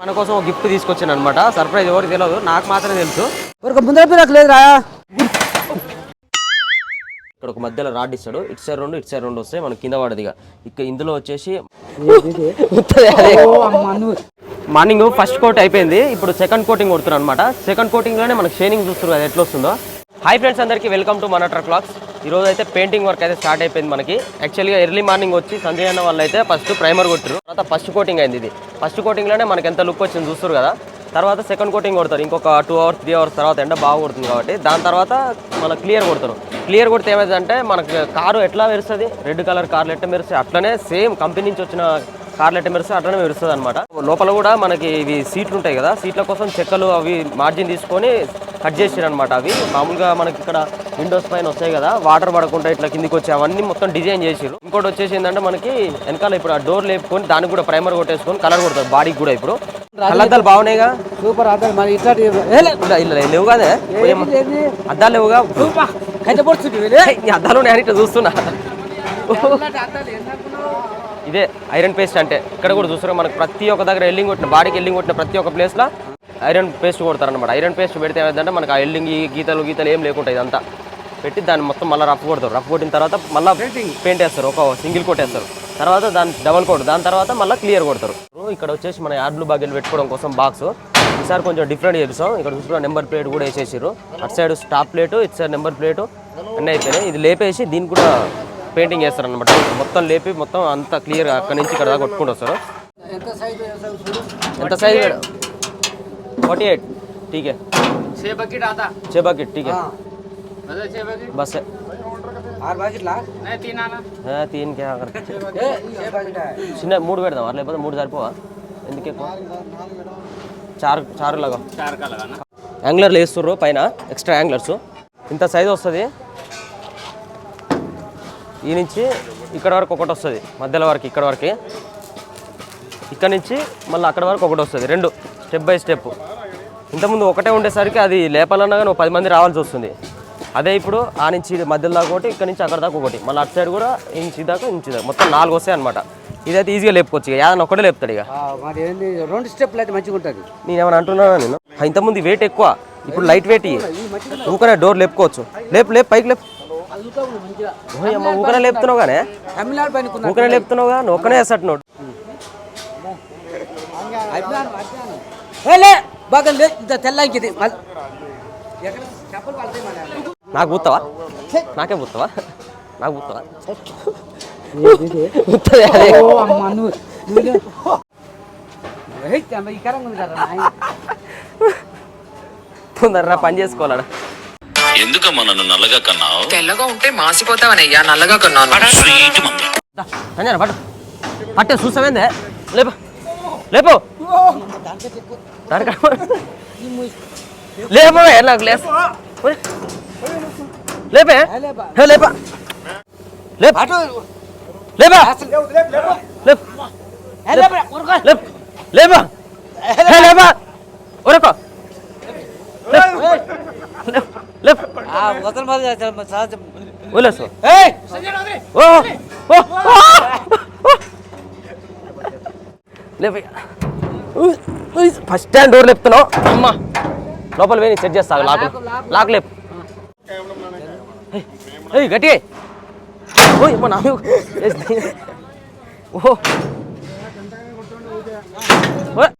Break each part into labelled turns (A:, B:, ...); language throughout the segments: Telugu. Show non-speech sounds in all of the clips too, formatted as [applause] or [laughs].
A: మన కోసం ఒక గిఫ్ట్ తీసుకొచ్చాను అనమాట సర్ప్రైజ్ ఎవరికి తెలియదు నాకు మాత్రమే తెలుసు.
B: ఒక ముందర పిల్లలకు లేదురా.
A: ఇక్కడ ఒక మధ్యలో రాడ్ ఇస్తాడు. ఇటు సైడ్ రెండు ఇటు సైడ్ రెండు వస్తాయి. మనకి కింద పడదు ఇక. ఇక ఇందులో వచ్చేసి [laughs] మార్నింగ్ ఫస్ట్ కోట్ అయిపోయింది. ఇప్పుడు సెకండ్ కోటింగ్ కొడుతున్నాను అనమాట సెకండ్ కోటింగ్లోనే మనకి షేనింగ్ చూస్తున్నారు ఎట్లా వస్తుందో. హాయ్ ఫ్రెండ్స్ అందరికీ వెల్కమ్ టు మన క్లాక్స్ ఈరోజు అయితే పెయింటింగ్ వర్క్ అయితే స్టార్ట్ అయిపోయింది మనకి. యాక్చువల్గా ఎర్లీ మార్నింగ్ వచ్చి సంజయ్ అన్న వాళ్ళు అయితే ఫస్ట్ ప్రైమర్ కొట్టారు తర్వాత ఫస్ట్ కోటింగ్ అయింది ఇది. ఫస్ట్ కోటింగ్లోనే మనకి ఎంత లుక్ వచ్చింది చూస్తారు కదా. తర్వాత సెకండ్ కోటింగ్ కొడతారు. ఇంకొక టూ అవర్స్ త్రీ అవర్స్ తర్వాత ఎండ బాగా కొడుతుంది కాబట్టి దాని తర్వాత మన క్లియర్ కొడతారు. క్లియర్ కొడితే ఏమైందంటే మనకు కారు ఎట్లా మెరుస్తుంది? రెడ్ కలర్ కార్లు ఎట్లా మెరుస్తాయి? అట్లనే సేమ్ కంపెనీ నుంచి వచ్చిన కార్లు ఎట్లా మెరుస్తాయి? అట్లనే మెరుస్తుంది అనమాట లోపల కూడా మనకి ఇవి సీట్లు ఉంటాయి కదా. సీట్ల కోసం చెక్కలు అవి మార్జిన్ తీసుకొని కట్ చేసారు అనమాట అవి. మామూలుగా మనకి ఇక్కడ విండోస్ పైన వస్తాయి కదా వాటర్ పడకుండా ఇట్లా కిందికి వచ్చి అవన్నీ మొత్తం డిజైన్ చేసారు ఇంకోటి వచ్చేసి ఏంటంటే మనకి వెనకాల ఇప్పుడు ఆ డోర్ లేపుకొని దానికి కూడా ప్రైమర్ కొట్టేసుకొని కలర్ కొడతారు బాడీకి కూడా ఇప్పుడు. కళ్ళద్దాలు బాగున్నాయిగా?
B: సూపర్ అద్దాలు మరి
A: లేవు కదే. అద్దాలు లేవుగా? అద్దాలు నేను ఇట్లా చూస్తున్నా. ఇదే ఐరన్ పేస్ట్ అంటే. ఇక్కడ కూడా చూస్తారు మనకు ప్రతి ఒక్క దగ్గర ఎల్లింగ్ కొట్టిన బాడీకి ఎల్లింగ్ కొట్టిన ప్రతి ఒక్క ప్లేస్లో ఐరన్ పేస్ట్ కొడతారనమాట ఐరన్ పేస్ట్ పెడితే ఏమైందంటే మనకు ఆ ఎల్లింగ్ గీతలు గీతలు ఏం లేకుండా ఇదంతా పెట్టి దాన్ని మొత్తం మళ్ళీ రఫ్ కొడతారు. రఫ్ కొట్టిన తర్వాత మళ్ళీ పెయింట్ వేస్తారు. ఒక సింగిల్ కోట్ వేస్తారు తర్వాత దాని డబల్ కోట్ దాని తర్వాత మళ్ళీ క్లియర్ కొడతారు. ఇక్కడ వచ్చేసి మన యాడ్లు బాగిల్ పెట్టుకోవడం కోసం బాక్స్. ఈసారి కొంచెం డిఫరెంట్ చేపిస్తాం. ఇక్కడ చూసుకున్న నెంబర్ ప్లేట్ కూడా వేసేసారు అటు సైడ్ స్టాప్ ప్లేట్ ఇటు సైడ్ నెంబర్ ప్లేట్ అన్నీ అయిపోయినాయి. ఇది లేపేసి దీనికి కూడా పెయింటింగ్ చేస్తారు అనమాట మొత్తం లేపి మొత్తం అంతా క్లియర్ అక్కడ నుంచి ఇక్కడ దాకా కొట్టుకుంటూ వస్తారు.
B: ఎంత సైజు?
A: ఎంత సైజ్ ఫార్టీ ఎయిట్ ఠీకే
C: छह बकेट आता
A: छः बकेट ठीक है
C: मतलब छह बकेट
A: बस है
B: ఆరు ప్యాకెట్లా
C: नहीं तीन आना
A: हाँ, तीन क्या अगर
B: ఏ ఏ ప్యాకెట్
A: చిన్న మూడు పెడదాం అట్లా లేకపోతే మూడు సరిపోవా ఎందుకు ఎక్కువ చారు చారు లాగా
C: चार का लगाना
A: యాంగ్లర్లు వేస్తుర్రు పైన ఎక్స్ట్రా యాంగ్లర్స్ ఇంత సైజ్ వస్తుంది ఈ నుంచి ఇక్కడ వరకు ఒకటి వస్తుంది మధ్యలో వరకు ఇక్కడ వరకు ఇక్కడ నుంచి మళ్ళీ అక్కడ వరకు ఒకటి వస్తుంది రెండు స్టెప్ బై స్టెప్ ఇంతకుముందు ఒకటే ఉండేసరికి అది లేపాలన్నా కానీ ఒక పది మంది రావాల్సి వస్తుంది. అదే ఇప్పుడు ఆ నుంచి మధ్యలో దాకా ఒకటి ఇక్కడ నుంచి అక్కడ దాకా ఒకటి. మళ్ళీ అటు సైడ్ కూడా ఇంచి దాకా ఇంచి దాకా. మొత్తం నాలుగు వస్తాయి అనమాట ఇదైతే ఈజీగా లేపుకోవచ్చు ఇక. యాదన్న ఒకటే లేపుతాడు ఇక.
B: మరి ఏంది? రెండు స్టెప్లు అయితే మంచిగా ఉంటుంది.
A: నేను ఏమైనా అంటున్నానా నేను? ఇంతకుముందు వెయిట్ ఎక్కువ ఇప్పుడు లైట్ వెయిట్ ఊకనే డోర్ లేపుకోవచ్చు. లేపు లేపు పైకి లేపు. ఓయ్ అమ్మ ఊకనే లేపుతున్నావు కానీ
B: తమిళనాడు పైన కొన్నా.
A: ఊకనే లేపుతున్నావు కానీ ఒక్కనే వేస్తాడు నోడు
B: బాగా లే ఇంత తెల్లంకిది.
A: నాకు పూస్తావా నాకే పూస్తావా నాకు
B: నాయన.
A: తొందరగా పని చేసుకోవాలడా
D: ఎందుకమ్మా నన్ను నల్లగా కన్నావు?
E: తెల్లగా ఉంటే మాసిపోతావనయ్యా నల్లగా కొన్నాను.
D: స్వీట్ మమ్మీ
A: సంజన పట్టు. పట్టే చూసావేందే? లేపు. లేపు. లేపు ఏ నాకు లేపు లేపే హే, లేపా లేపు లేపా లేపు లేపా లేపా ఒరకో లేపు వదిలేసు ఓ ఓ ఫస్ట్ టైం డోర్ లేపుతున్నావు. అమ్మా లోపల పోయి సెట్ చేస్తా లాక్. లాక్ లేపు. గట్టి ఓ అమ్మ నా. ఓ.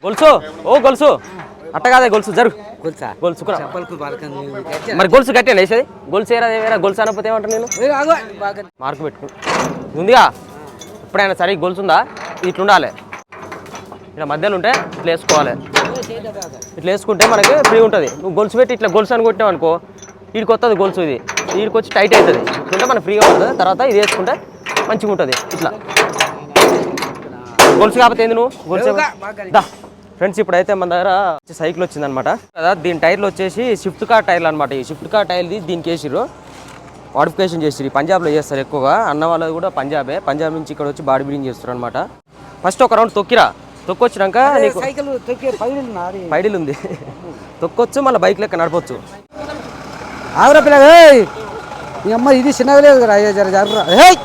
A: గొలుసు. ఓ గొలుసు. అట్ట కాదే గొలుసు జరుగు. గొలుసు?
B: గట్టిగా.
A: మరి గొలుసు కట్టే వేసేది గొలుసు ఏరా ఏరా గొలుసు అనకపోతే ఏమంటాను నేను. మార్కు పెట్టుకో. ఉందిగా? ఎప్పుడైనా సరే ఈ గొలుసు ఇలా మధ్యలో ఉంటే ఇట్లా వేసుకోవాలి. ఇట్లా వేసుకుంటే మనకి ఫ్రీ ఉంటుంది. నువ్వు గొలుసు పెట్టి ఇట్లా గొలుసు అని కొట్టావు అనుకో వీడికి వస్తుంది గొలుసు ఇది. వీడికి వచ్చి టైట్ అవుతుంది. ఇట్లుంటే మనకు ఫ్రీగా ఉంటుంది. తర్వాత ఇది వేసుకుంటే మంచిగా ఉంటుంది. ఇట్లా. గొలుసు కాకపోతే ఏంది నువ్వు? గొలుసు. దా. ఫ్రెండ్స్ ఇప్పుడైతే మన దగ్గర సైకిల్ వచ్చిందనమాట కదా దీని టైర్లు వచ్చేసి షిఫ్ట్ కార్ టైర్లు అనమాట ఈ షిఫ్ట్ కార్ టైర్ది దీనికి వేసిర్రు. మోడిఫికేషన్ చేసిర్రు. ఈ పంజాబ్లో చేస్తారు ఎక్కువగా. అన్న వాళ్ళది కూడా పంజాబే. పంజాబ్ నుంచి ఇక్కడ వచ్చి బాడీ బిల్డింగ్ చేస్తారు అనమాట ఫస్ట్ ఒక రౌండ్ తొక్కిరా. తొక్కొచ్చినాక నీకు
B: సైకిల్ తొక్కే
A: పైడిల్ ఉంది తొక్కొచ్చు మళ్ళీ బైక్ లెక్క నడపొచ్చు.
B: ఆగురా పిల్ల ఏయ్! మీ అమ్మ ఇది చిన్నగా లేదు కదా అయ్యా జర
A: బ్రేక్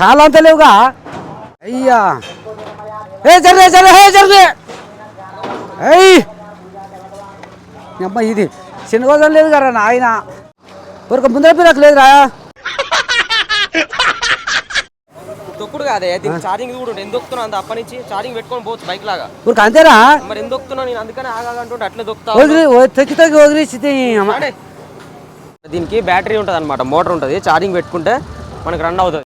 B: కాలంత లేవుగా. అయ్యా. ఏ జరగే జరగే హే జరగే అయ్యి అమ్మ ఇది చిన్న కోసం లేదు కదా నాయన. ఊరిక ముందర పిల్లకి లేదురా
A: తొక్కుడు కాదే దీనికి ఛార్జింగ్ కూడా ఎందుకు దొక్కుతున్నావు అంత అప్పటి నుంచి? ఛార్జింగ్ పెట్టుకొని పోవచ్చు బైక్ లాగా
B: ఊరికి అంతేనా
A: మరి ఎందుకు దొక్కుతున్నావు నేను అందుకనే ఆగాగంటుంటే అట్లే దొక్కుతా
B: వదిలి తగ్గి వదిలేసి అమ్మ.
A: ఆడే. దీనికి బ్యాటరీ ఉంటుంది అనమాట మోటార్ ఉంటుంది. ఛార్జింగ్ పెట్టుకుంటే మనకి రన్ అవుతుంది.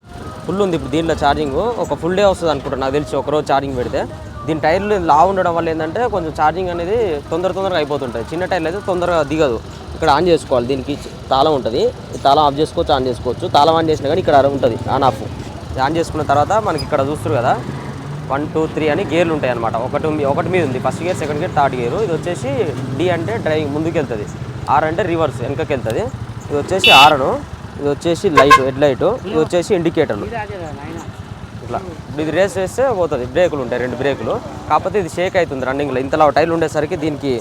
A: ఫుల్ ఉంది ఇప్పుడు దీంట్లో ఛార్జింగ్. ఒక ఫుల్ డే వస్తుంది అనుకుంటా నాకు తెలిసి ఒక రోజు ఛార్జింగ్ పెడితే. దీని టైర్లు లా ఉండడం వల్ల ఏంటంటే కొంచెం ఛార్జింగ్ అనేది తొందర తొందరగా అయిపోతుంటుంది. చిన్న టైర్లు అయితే తొందరగా దిగదు. ఇక్కడ ఆన్ చేసుకోవాలి దీనికి తాళం ఉంటుంది. తాళం ఆఫ్ చేసుకోవచ్చు ఆన్ చేసుకోవచ్చు. తాళం ఆన్ చేసినా కానీ ఇక్కడ ఉంటుంది ఆన్ ఆఫ్. ఆన్ చేసుకున్న తర్వాత మనకి ఇక్కడ చూస్తారు కదా వన్ టూ త్రీ అని గేర్లు ఉంటాయి అనమాట ఒకటి ఒకటి మీద ఉంది. First gear second gear third gear. ఇది వచ్చేసి డి అంటే డ్రైవింగ్ ముందుకు వెళ్తుంది ఆర్ అంటే రివర్స్ వెనకకి వెళ్తుంది ఇది వచ్చేసి ఆరను. ఇది వచ్చేసి లైట్ హెడ్ లైట్. ఇది వచ్చేసి ఇండికేటర్లు ఇట్లా. ఇప్పుడు ఇది రేస్ చేస్తే పోతుంది. బ్రేకులు ఉంటాయి రెండు బ్రేకులు. కాకపోతే ఇది షేక్ అవుతుంది రన్నింగ్లో. ఇంత లావు టైర్లు ఉండేసరికి దీనికి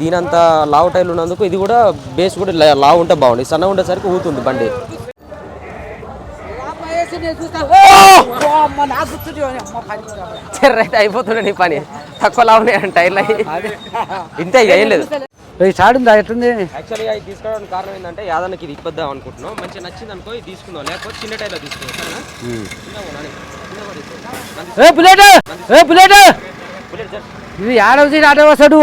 A: దీనంత లావు టైర్లు ఉన్నందుకు ఇది కూడా బేస్ కూడా లావు ఉంటే బాగుంది సన్నగా ఉండేసరికి ఊతుంది బండి. రైట్ అయిపోతుండే నీ పని. తక్కువ లావునే టైర్లు అయ్యి. ఇంతే ఇక ఏం లేదు.
B: ఈ సాడుందా ఎట్లుంది?
A: యాక్చువల్గా ఇది తీసుకోవడానికి కారణం ఏంటంటే యాదన్నకి ఇది ఇప్పిద్దాం అనుకుంటున్నాం. మంచిగా నచ్చింది అనుకో ఇది తీసుకుందాం. లేకపోతే చిన్న టైర్లో తీసుకుందాం.
B: ఏ బుల్లెట్! ఏ బుల్లెట్. ఇది ఆడవ ఆట వస్తాడు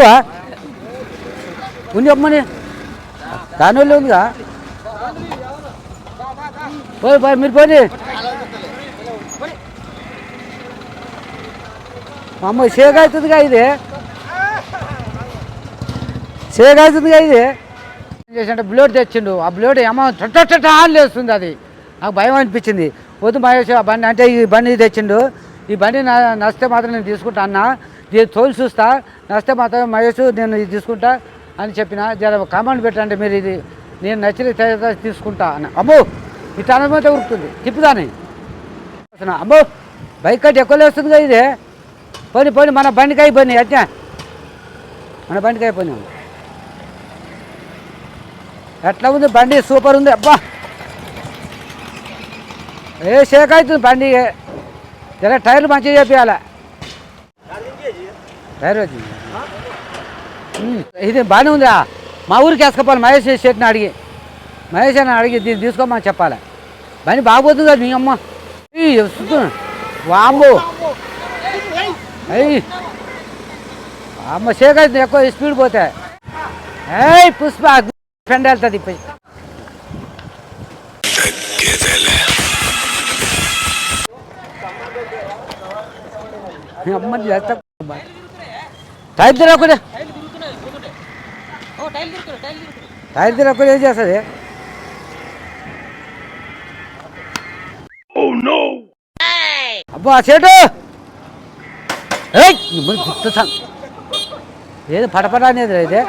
B: ఉంది అమ్మని? దాని వల్ల ఉందిగా? పోయి పోయి మీరు పోయి అమ్మ సేగ అవుతుందిగా ఇది. సేగ అవుతుందిగా ఇది. ఏం చేసింటే బ్లేడ్ తెచ్చిండు. ఆ బ్లేడ్ ఏమో టట్ట ఆన్ లేస్తుంది అది. నాకు భయం అనిపించింది. వద్దు మహేష్ ఆ బండి అంటే ఈ బండి తెచ్చిండు. ఈ బండి నస్తే నచ్చితే మాత్రం నేను తీసుకుంటా అన్న. దీన్ని తోలు చూస్తా. నస్తే మాత్రం మహేష్ నేను ఇది తీసుకుంటా అని చెప్పిన. జర కామెంట్ పెట్టండి మీరు ఇది. నేను నచ్చిన తీసుకుంటా అన్న. అమ్మో! ఇట్లా అనమైతే ఉరుకుతుంది. తిప్పుదాని అమ్మో! బైక్ కట్టి ఎక్కువ లేస్తుందిగా ఇది. పోనీ పోనీ మన బండికాయ అయిపోయినాయి. అట్లా మన బండికాయ పోయినా ఎట్లా ఉంది బండి? సూపర్ ఉంది. అబ్బా! ఏ షేక్ అవుతుంది బండి? ఇలా టైర్లు మంచిగా చేపించాలి టైర్ వచ్చింది ఉమ్, ఇది బాగానే ఉందా? మా ఊరికి వేసుకోవాలి మహేష్ షెట్ని అడిగి. మహేష్ అని అడిగి దీన్ని తీసుకోమని చెప్పాలి? బండి బాగోతుంది కదా నీ అమ్మ? వాంబు అయ్యి అమ్మ షేక్ అవుతుంది. ఎక్కువ స్పీడ్ పోతే. ఏయ్ పుష్ప ఫ్రెండ్ వెళ్తుంది ఇప్పుడు అమ్మని చేస్తా. టైర్ తిరగకుండా టైర్ తిరగకుండా ఏం చేస్తుంది? అబ్బా సేటు ఏయ్ మిమ్మల్ని గుర్తుతాను ఏది పడపడ అనేది అయితే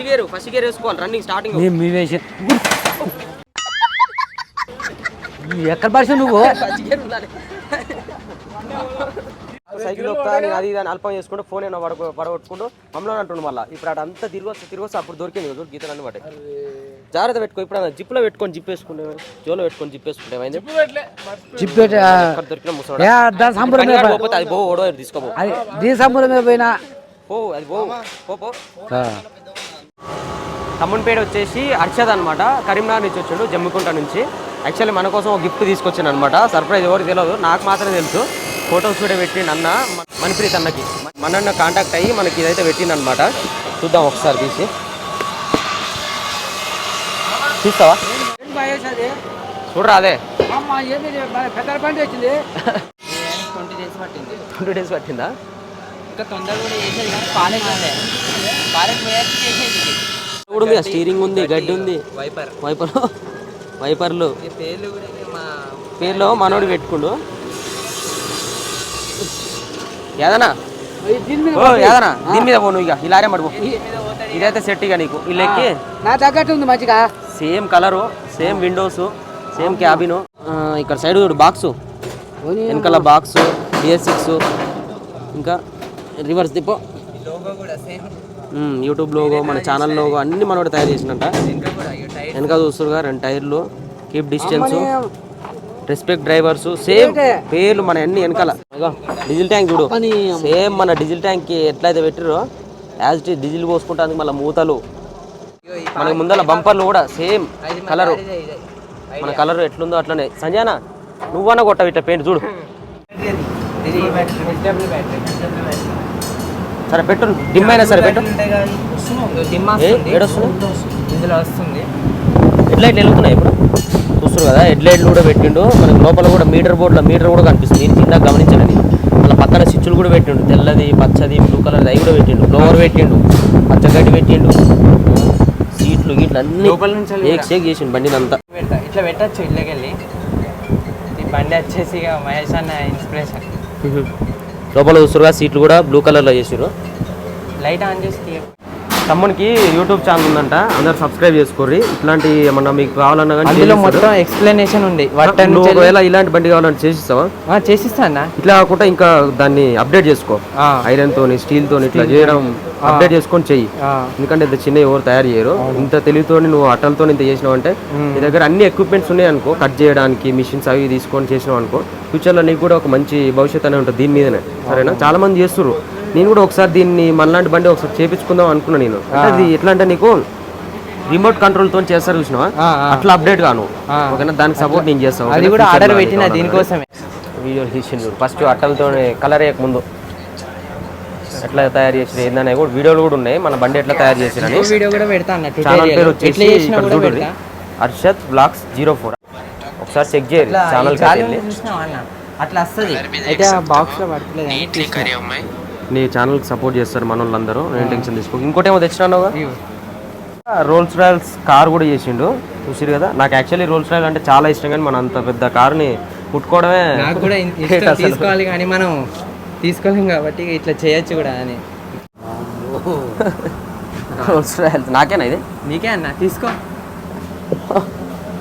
A: ఫస్ట్ గేర్ ఫస్ట్ గేర్ వేసుకోవాలి రన్నింగ్ స్టార్టింగ్
B: నేను మీ వేసి ఎక్కడ పరిచయం నువ్వు?
A: ఫస్ట్ గేర్ ఉండాలి. సైకిల్ అది ఇది అని అల్పం చేసుకుంటూ ఫోన్ ఏమో పడగొ పడగొట్టుకుంటూ మమ్మల్ని అంటుండు మళ్ళీ. ఇప్పుడు అటు అంతా తిరిగి వస్తే తిరిగి వస్తే అప్పుడు దొరికింది కదా గీతలు అన్ని పట్టే జాగ్రత్త పెట్టుకో ఇప్పుడు జిప్లో పెట్టుకొని జిప్ వేసుకుంటే జోలో పెట్టుకొని జిప్ వేసుకుంటే ఎక్కడ దొరికిన పోతే అది బో ఓడో తీసుకోపో.
B: అది సంబరమే పోయినా
A: పో అది పో. పో పో
B: ఆ.
A: తమ్మునిపేట వచ్చేసి అర్షద్ అనమాట కరీంనగర్ నుంచి వచ్చాడు జమ్మికుంట నుంచి. యాక్చువల్లీ మన కోసం ఒక గిఫ్ట్ తీసుకొచ్చాను అనమాట సర్ప్రైజ్ ఎవరికి తెలియదు నాకు మాత్రమే తెలుసు. ఫొటోస్ కూడా పెట్టి అన్న మణిప్రీత్ అన్నకి. మన కాంటాక్ట్ అయ్యి మనకి ఇదైతే పెట్టింది అనమాట చూద్దాం ఒకసారి తీసి. చూస్తావా? చూడరా అదే.
C: ట్వంటీ డేస్ పట్టింది. ఇంకా తొందర కూడా చేసేది కానీ పాలెట్ ఉండే. పాలెట్ పోయాక చేసేది.
A: కూడా ఉంది స్టీరింగ్ ఉంది గడ్డి ఉంది.
C: వైపర్.
A: వైపర్ వైపర్లు.
C: పేర్లు కూడా ఇక మా
A: పేర్లో మనోడు పెట్టుకుండు. యాదనా?
B: దీని మీద
A: ఓ యాదనా? దీని మీద పో నువ్వు ఇక ఇలారే మడుపు ఇదైతే సెట్ ఇక నీకు వీళ్ళెక్కి
B: నా తగ్గట్టు ఉంది మంచిగా.
A: Same colour same windows same cabin ఇక్కడ సైడ్ చూడు బాక్స్ వెనకాల బాక్స్ బిఎస్ సిక్స్ ఇంకా రివర్స్ దిప్పో
C: లోగో కూడా సేమ్
A: మ్మ్, యూట్యూబ్ లోగో మన ఛానల్ లోగో అన్ని మనోడు తయారు చేసినట్ట వెనక చూస్తురుగా రెండు టైర్లు keep distance respect drivers same పేర్లు మన అన్ని వెనకాల. డీజిల్ ట్యాంక్ చూడు. సేమ్ మన డీజిల్ ట్యాంక్కి ఎట్లయితే పెట్టిరో యాజ్ ఇట్ డీజిల్ పోసుకుంటానికి మళ్ళీ మూతలు. మనకి ముందర బంపర్లు కూడా సేమ్ కలరు. మన కలర్ ఎట్లుందో అట్లనే. సంజానా నువ్వన్నా కొట్టవు ఇట్లా పెయింట్ చూడు సరే పెట్టు డిమ్ అయినా సరే పెట్టు. ఏడొస్తుంది
C: ఇందులో వస్తుంది.
A: హెడ్ లైట్లు వెళ్తున్నాయి ఇప్పుడు. చూస్తారు కదా హెడ్ లైట్లు కూడా పెట్టిండు. మనకి లోపల కూడా మీటర్ బోర్డులో మీటర్ కూడా కనిపిస్తుంది. నేను కింద గమనించానని మళ్ళీ పక్కన స్విచ్లు కూడా పెట్టిండు. తెల్లది పచ్చది బ్లూ కలర్ అవి కూడా పెట్టిండు. ఫ్లవర్ పెట్టిండు. పచ్చగడ్డి పెట్టిండు. సీట్లు గీట్లు అన్ని
C: లోపల నుంచి
A: షేక్ షేక్ చేసిండు బండిని అంతా.
C: ఇట్లా పెట్టచ్చు ఇళ్ళకెళ్ళి. ఈ బండి వచ్చేసి ఇక మహేష్ అన్న ఇన్స్పిరేషన్
A: లోపల చూస్తారు సీట్లు కూడా బ్లూ కలర్లో చేసారు
C: లైట్ ఆన్ చేసి
A: తమ్మునికి యూట్యూబ్ ఛానల్ ఉందంట అందరు సబ్స్క్రైబ్ చేసుకోర్రి. ఇట్లాంటి ఏమన్నా మీకు కావాలన్నా కానీ
C: అందులో. మొత్తం ఎక్స్ప్లెనేషన్ ఉంది.
A: ఒకవేళ ఇలాంటి బండి కావాలంటే చేసిస్తావా?
C: చేసిస్తా అన్న.
A: ఇట్లా కాకుండా ఇంకా దాన్ని అప్డేట్ చేసుకో. ఐరన్ తోని స్టీల్ తోని ఇట్లా చేయడం అప్డేట్ చేసుకొని చెయ్యి. ఎందుకంటే ఇంత చిన్న ఎవరు తయారు చేయరు. ఇంత తెలివితోని నువ్వు అట్టలతో ఇంత చేసినావు అంటే నీ దగ్గర అన్ని ఎక్విప్మెంట్స్ ఉన్నాయి అనుకో. కట్ చేయడానికి మిషన్స్ అవి తీసుకొని చేసినావు అనుకో. ఫ్యూచర్లో నీకు కూడా ఒక మంచి భవిష్యత్తు అనే ఉంటుంది దీని మీదనే. సరేనా? చాలా మంది చేస్తుర్రు. నేను కూడా ఒకసారి దీన్ని మనలాంటి బండి ఒకసారి చేపించుకుందాం అనుకున్నా నేను. అంటే అది ఎట్లా అంటే నీకు రిమోట్ కంట్రోల్తో చేస్తారు
C: ఆ.
A: అట్లా అప్డేట్ గాను ఓకేనా దానికి సపోర్ట్ నేను చేస్తాను
C: అది కూడా ఆర్డర్ పెట్టిన దీనికోసమే
A: వీడియో తీసిండు. ఫస్ట్ అట్టలతో కలర్ ముందు. ఎట్లా తయారు చేసిన ఏందనే కూడా వీడియోలు కూడా ఉన్నాయి. మన బండి ఎట్లా తయారు చేసిరని
C: వీడియో కూడా పెడతా అన్న
A: ఛానల్ పేరు వచ్చేసి
C: చేసినా
A: చూడండి హర్షత్ బ్లాగ్స్ జీరో ఫోర్ ఒకసారి చెక్ చేయరు
C: ఇట్లా
A: ఛానల్
C: అట్లా వస్తుంది. అయితే ఆ బాక్స్లో పడుతుంది.
A: నీ ఛానల్కి సపోర్ట్ చేస్తారు మన వాళ్ళందరూ నేను టెన్షన్ తీసుకో ఇంకోటి ఏమో తెచ్చినాను రోల్స్ రాయల్స్ కార్ కూడా చేసిండు. చూసిరు కదా? నాకు యాక్చువల్లీ రోల్స్ రాయల్ అంటే చాలా ఇష్టం కానీ మన అంత పెద్ద కార్ని ముట్టుకోవడమే
C: నాకు కూడా ఇష్టం. [laughs] తీసుకోవాలి కానీ మనం తీసుకోలేం కాబట్టి ఇట్లా చేయొచ్చు కూడా అని. [laughs]
A: రోల్స్ రాయల్స్ నాకేనా ఇది?
C: నీకే అన్న తీసుకో.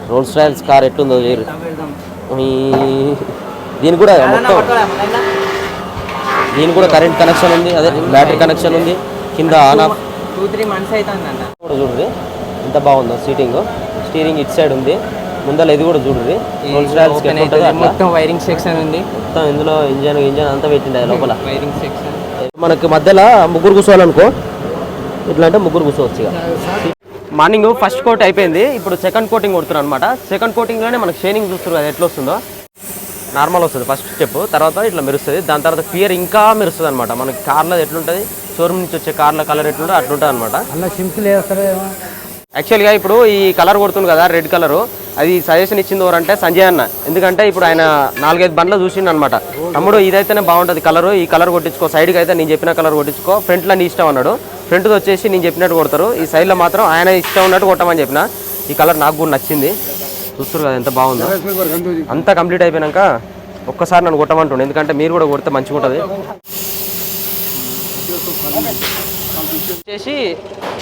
A: రోల్స్ రాయల్స్ కార్ ఎట్లుందో దీనికి కూడా మొత్తం దీనికి కూడా కరెంట్ కనెక్షన్ ఉంది అదే బ్యాటరీ కనెక్షన్ ఉంది. కింద
C: on off two three months
A: కూడా చూడండి ఎంత బాగుందో సీటింగ్ స్టీరింగ్ ఇట్ సైడ్ ఉంది. ముందర ఇది కూడా చూడండి
C: మొత్తం వైరింగ్ సెక్షన్ ఉంది.
A: మొత్తం ఇందులో ఇంజన్ ఇంజన్ అంతా పెట్టిండే లోపల.
C: వైరింగ్ సెక్షన్
A: మనకి మధ్యలో ముగ్గురు కూర్చోవాలనుకో ఇట్లా అంటే ముగ్గురు కూర్చోవచ్చు ఇక. మార్నింగ్ ఫస్ట్ కోట్ అయిపోయింది. ఇప్పుడు సెకండ్ కోటింగ్ కొడుతున్నాను అనమాట సెకండ్ కోటింగ్లోనే మనకి షైనింగ్ చూస్తారు కదా ఎట్లా వస్తుందో నార్మల్ వస్తుంది ఫస్ట్ స్టెప్ తర్వాత ఇట్లా మెరుస్తుంది. దాని తర్వాత క్లియర్ ఇంకా మెరుస్తుంది అనమాట మనకి కార్లో ఎట్లుంటుంది? షోరూమ్ నుంచి వచ్చే కార్ల కలర్ ఎట్లుంటుంది అట్లుంటుంది అనమాట
B: అలా సింపుల్ వేస్తారేమో
A: యాక్చువల్గా ఇప్పుడు ఈ కలర్ కొడుతుంది కదా రెడ్ కలర్ అది సజెషన్ ఇచ్చింది ఎవరంటే సంజయ్ అన్న. ఎందుకంటే ఇప్పుడు ఆయన నాలుగైదు బండ్లు చూసిండు అనమాట తమ్ముడు ఇదైతేనే బాగుంటుంది కలర్ ఈ కలర్ కొట్టించుకో సైడ్కి అయితే నేను చెప్పిన కలర్ కొట్టించుకో. ఫ్రంట్లో నీ ఇష్టం అన్నాడు. ఫ్రంట్ వచ్చేసి నేను చెప్పినట్టు కొడతారు. ఈ సైడ్లో మాత్రం ఆయన ఇష్టం ఉన్నట్టు కొట్టమని చెప్పిన. ఈ కలర్ నాకు కూడా నచ్చింది. చూస్తారు కదా ఎంత బాగుందో. అంతా కంప్లీట్ అయిపోయాక ఒక్కసారి నన్ను కొట్టమంటుండే. ఎందుకంటే మీరు కూడా కొడితే మంచిగా ఉంటుంది. చేసి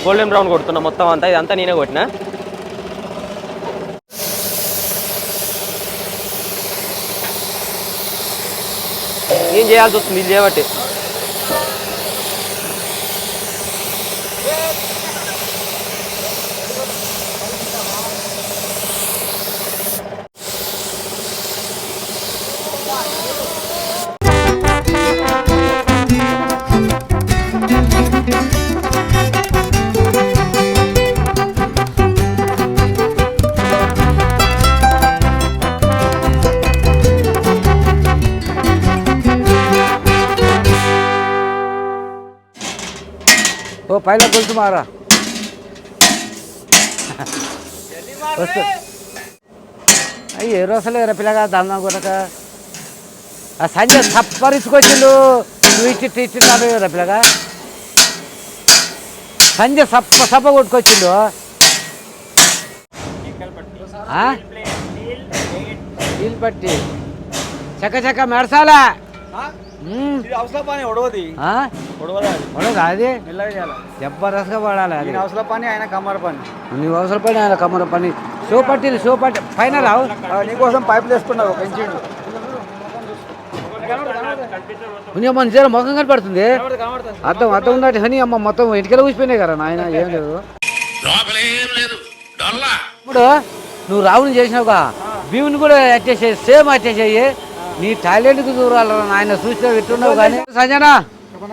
A: గోల్డెన్ బ్రౌన్ కొడుతున్నా మొత్తం అంతా. ఇదంతా నేనే కొట్టినా. ఏం చేయాల్సి వస్తుంది? ఇది చేయబట్టి.
B: ఓ పైన గొలుసు మారా ఏ రోజులు రా పిల్లగా దాందా కొరక ఆ సంజయ్ సప్పరిసుకొచ్చిండు నువ్వు ఇచ్చి ఇచ్చినాడు రా పిల్లగా. సంజయ్ సప్ప సప్ప కొట్టుకొచ్చిండు. నీళ్ళు పట్టి. చక్క చక్క మెడసాలా.
F: అవసరం పని ఒడవది
B: ఆ?
F: ఒడవదా
B: ఉండదా అది? జబర్దస్త్గా పడాలి అది.
F: అవసరం పని ఆయన కమ్మర పని.
B: నీ అవసరం పని ఆయన కమ్మర పని. షో పట్టీలు షో పట్టి పైన రావు.
F: నీకోసం పైపులు వేసుకున్నావు పెంచిండు
B: పుణ్యం మన జర ముఖం కనపడుతుంది. అర్థం అర్థం ఉన్నట్టు హని అమ్మ మొత్తం ఇంటికెళ్ళి ఊసిపోయినాయి కదా నాయన ఏం లేదు.
D: లోపలేం లేదు. డొల్లా.
B: ఇప్పుడు నువ్వు రావుని చేసినావుగా. భీముని కూడా అట్టేసేయి సేమ్ అట్టేసేయి నీ టాలెంట్కి దూరాలి నాయన చూస్తే విట్టున్నావు కానీ సంజనా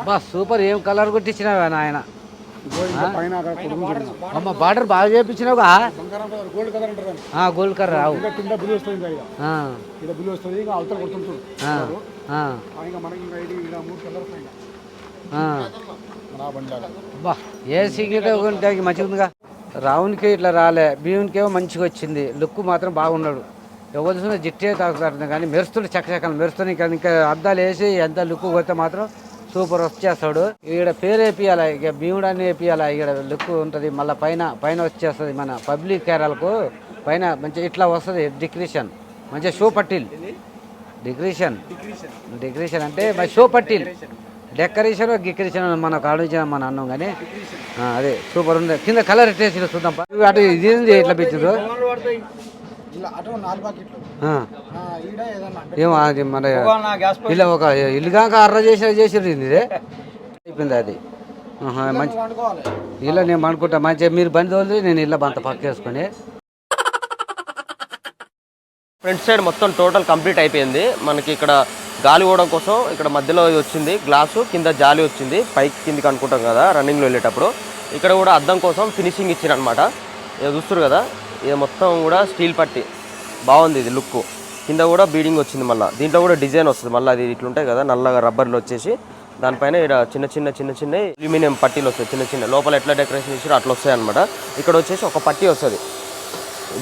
B: బా సూపర్ ఏం కలర్ కొట్టించినావా నాయన?
F: చూడండి.
B: అమ్మ బార్డర్ బాగా చేయించినావుగా?
F: గోల్డ్ కలర్
B: రావు బా ఏ సీక్రెట్ ఉంటే మంచిగా ఉందిగా రావునికి ఇట్లా రాలే భీమునికి ఏమో మంచిగా వచ్చింది. లుక్ మాత్రం బాగున్నాడు. ఎవరు చూసినా జిట్టే తాగుతారు కానీ మెరుస్తుండే చక్కచక్కలు మెరుస్తుంది ఇంకా ఇంకా అద్దాలు వేసి ఎంత లుక్ పోతే మాత్రం సూపర్ వచ్చేస్తాడు. ఇక్కడ పేరు వేపియాలి ఇక భీముడు అని వేపియాలి ఇక్కడ లుక్ ఉంటుంది. మళ్ళీ పైన పైన వచ్చేస్తుంది మన పబ్లిక్ కేరళకు. పైన మంచిగా ఇట్లా వస్తుంది డిక్రిషన్. మంచిగా షో పట్టిల్. డిక్రిషన్. డిక్రిషన్ అంటే మరి షో పట్టిల్. డెకరేషన్ గికరేషన్ మన కాడించిన మన అన్నం కానీ అదే సూపర్ ఉంది. కింద కలర్ ఎట్టేసి చూద్దాం అటు ఇది ఇట్లా ఎట్లా పెట్టిండ్రు? ఏమో అది మన ఇలా ఒక ఇల్లుగాక అర్ర చేసి చేసిర్రు ఇది. అయిపోయింది అది. మంచి ఇలా నేను అనుకుంటా మంచిగా మీరు బండి తోలి నేను ఇలా బంత పక్క వేసుకొని
A: ఫ్రంట్ సైడ్ మొత్తం టోటల్ కంప్లీట్ అయిపోయింది. మనకి ఇక్కడ గాలి పోవడం కోసం ఇక్కడ మధ్యలో వచ్చింది గ్లాసు కింద జాలి వచ్చింది. పైకి కిందికి అనుకుంటాం కదా రన్నింగ్లో వెళ్ళేటప్పుడు. ఇక్కడ కూడా అద్దం కోసం ఫినిషింగ్ ఇచ్చారు అనమాట ఇది చూస్తారు కదా ఇది మొత్తం కూడా స్టీల్ పట్టి. బాగుంది ఇది లుక్ కింద కూడా బీడింగ్ వచ్చింది మళ్ళీ. దీంట్లో కూడా డిజైన్ వస్తుంది. మళ్ళీ అది ఇట్లుంటాయి కదా నల్లగా రబ్బర్లు వచ్చేసి. దానిపైన ఇక్కడ చిన్న చిన్న చిన్న చిన్న అల్యూమినియం పట్టీలు వస్తాయి. చిన్న చిన్న లోపల ఎట్లా డెకరేషన్ చేసారో అట్లా వస్తాయి అనమాట ఇక్కడ వచ్చేసి ఒక పట్టీ వస్తుంది.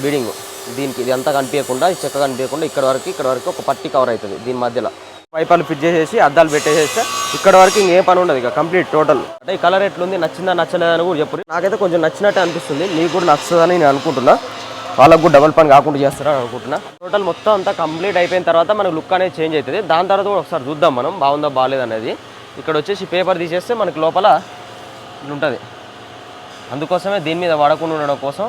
A: బీడింగ్. దీనికి ఇది అంతా కనిపించకుండా ఈ చెక్క కనిపించకుండా ఇక్కడ వరకు ఇక్కడ వరకు ఒక పట్టి కవర్ అవుతుంది. దీని మధ్యలో. పైపాలు ఫిట్ చేసేసి అద్దాలు పెట్టేసేస్తే ఇక్కడ వరకు ఇంకే పని ఉండదు ఇక కంప్లీట్ టోటల్. అంటే ఈ కలర్ ఎట్లుంది నచ్చిందా నచ్చలేదా అని కూడా చెప్పు. నాకైతే కొంచెం నచ్చినట్టే అనిపిస్తుంది నీకు కూడా నచ్చుతుందని నేను అనుకుంటున్నా. వాళ్ళకు కూడా డబల్ పని కాకుండా చేస్తారని అనుకుంటున్నా. టోటల్ మొత్తం అంతా కంప్లీట్ అయిపోయిన తర్వాత మనకు లుక్ అనేది చేంజ్ అవుతుంది. దాని తర్వాత కూడా ఒకసారి చూద్దాం మనం బాగుందా బాగాలేదు అనేది. ఇక్కడ వచ్చేసి పేపర్ తీసేస్తే మనకి లోపల ఉంటుంది. అందుకోసమే దీని మీద వాడకుండా ఉండడం కోసం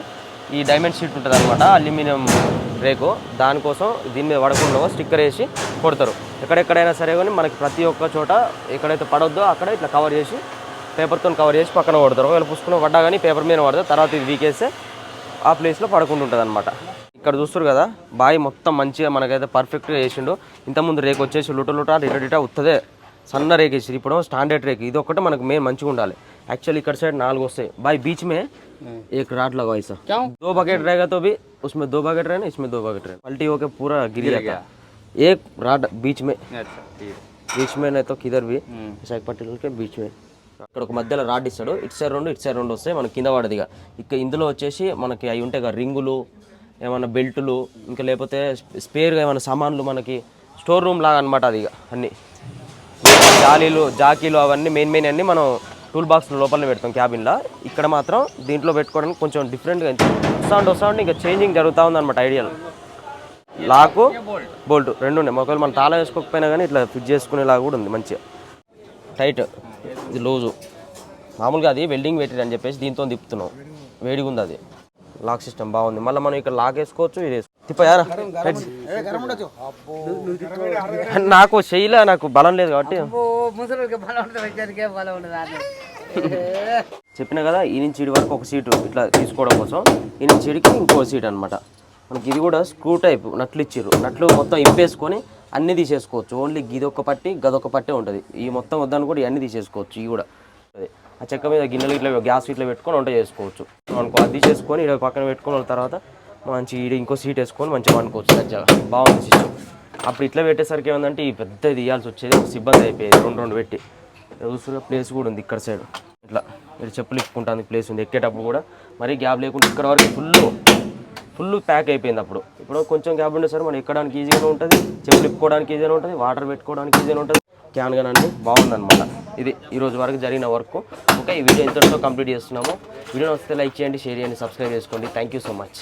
A: ఈ డైమండ్ షీట్ ఉంటుంది అనమాట అల్యూమినియం రేకు దానికోసం దీని మీద పడకుండా స్టిక్కర్ వేసి కొడతారు. ఎక్కడెక్కడైనా సరే కానీ మనకి ప్రతి ఒక్క చోట ఎక్కడైతే పడొద్దో అక్కడ ఇట్లా కవర్ చేసి పేపర్తో కవర్ చేసి పక్కన కొడతారు. ఒకవేళ పుస్తకం పడ్డా కానీ పేపర్ మీద పడతారు తర్వాత ఇది వీకేస్తే ఆ ప్లేస్లో పడకుండా ఉంటుంది అనమాట ఇక్కడ చూస్తారు కదా బాయి మొత్తం మంచిగా మనకైతే పర్ఫెక్ట్గా వేసిండు. ఇంతకుముందు రేకు వచ్చేసి లుట లుట రిట రిట ఉత్తదే సన్న రేక్ వేసి ఇప్పుడు స్టాండర్డ్ రేక్ ఇది ఒకటి మనకు మెయిన్ మంచిగా ఉండాలి. యాక్చువల్లీ ఇక్కడ सैड नाल वस्ते भाई बीच में एक राड लगा ऐसा क्यों दो बकेट रहेगा तो भी उसमें दो बकेट रहे ना इसमें दो बकेट रहे पलटी होके पूरा गिर जाता एक राड बीच में बीच में नहीं तो किधर भी ऐसा एक पट्टी के बीच में ఇక్కడ ఒక మధ్యలో రాడ్ ఇస్తాడు ఇటు సైడ్ రెండు ఇటు సైడ్ రెండు వస్తాయి మనకి కింద పడదు ఇక ఇక ఇందులో వచ్చేసి మనకి అవి ఉంటాయి కదా రింగులు ఏమన్నా బెల్టులు ఇంకా లేకపోతే స్పేర్గా ఏమైనా సామాన్లు మనకి స్టోర్ రూమ్ లాగా అనమాట అది ఇక అన్నీ జాలీలు జాకీలు అవన్నీ మెయిన్ మెయిన్ అన్నీ మనం టూల్ బాక్స్ లోపలనే పెడతాం క్యాబిన్లో. ఇక్కడ మాత్రం దీంట్లో పెట్టుకోవడానికి కొంచెం డిఫరెంట్గా వస్తా వస్తా ఉంటే ఇంకా చేంజింగ్ జరుగుతూ ఉంది అనమాట ఐడియల్. లాకు బోల్ట్ రెండు ఉన్నాయి. ఒకవేళ మనం తాళం వేసుకోకపోయినా కానీ ఇట్లా ఫిట్ చేసుకునేలాగా కూడా ఉంది మంచిగా. టైట్ ఇది లూజు. మామూలుగా అది వెల్డింగ్ పెట్టిరు అని చెప్పేసి దీంతో తిప్పుతున్నాం. వేడిగా ఉంది అది. లాక్ సిస్టమ్ బాగుంది. మళ్ళీ మనం ఇక్కడ లాక్ వేసుకోవచ్చు ఇది తిప్పయారా. నాకు చెయ్యిలా నాకు బలం లేదు కాబట్టి.
B: ముసలికి బలం ఉంటుంది వచ్చానికే బలం ఉండదు అని
A: చెప్పిన కదా ఈ నుంచి ఇడి వరకు ఒక సీటు ఇట్లా తీసుకోవడం కోసం. ఈ నుంచి ఇడికి ఇంకో సీట్ అనమాట మనకి ఇది కూడా స్క్రూ టైప్ నట్లు ఇచ్చిర్రు. నట్లు మొత్తం ఇంపేసుకొని అన్నీ తీసేసుకోవచ్చు. ఓన్లీ గిది ఒక పట్టి గదొక పట్టే ఉంటుంది. ఈ మొత్తం వద్దని కూడా ఇవన్నీ తీసేసుకోవచ్చు ఇవి కూడా. ఆ చెక్క మీద గిన్నెలు ఇట్లా గ్యాస్ ఇట్లా పెట్టుకొని వంట చేసుకోవచ్చు. అనుకో అది తీసేసుకొని ఇక్కడ పక్కన పెట్టుకున్న తర్వాత మంచి ఇంకో సీట్ వేసుకొని మంచిగా వండుకోవచ్చు సజ్జగా. బాగుంది సిస్టమ్ అప్పుడు ఇట్లా పెట్టేసరికి ఏమందంటే ఈ పెద్దది ఇవ్వాల్సి వచ్చేది సిబ్బంది అయిపోయేది రెండు రెండు పెట్టి. చూస్తున్న ప్లేస్ కూడా ఉంది ఇక్కడ సైడ్ ఇట్లా మీరు చెప్పులు ఇప్పుకుంటుంది ప్లేస్ ఉంది. ఎక్కేటప్పుడు కూడా మరీ గ్యాప్ లేకుండా ఇక్కడ వరకు ఫుల్ ఫుల్ ప్యాక్ అయిపోయింది అప్పుడు. ఇప్పుడు కొంచెం గ్యాప్ ఉండే సరే మనం ఎక్కడానికి ఈజీగానే ఉంటుంది చెప్పులు ఇప్పుకోవడానికి ఈజీగానే ఉంటుంది వాటర్ పెట్టుకోవడానికి ఈజీగానే ఉంటుంది. క్యాన్ కానీ అన్ని బాగుందన్నమాట. ఇది ఈ రోజు వరకు జరిగిన వర్క్. ఓకే ఈ వీడియో ఇంతటితో కంప్లీట్ చేస్తున్నాము. వీడియో వస్తే లైక్ చేయండి షేర్ చేయండి సబ్స్క్రైబ్ చేసుకోండి. Thank you so much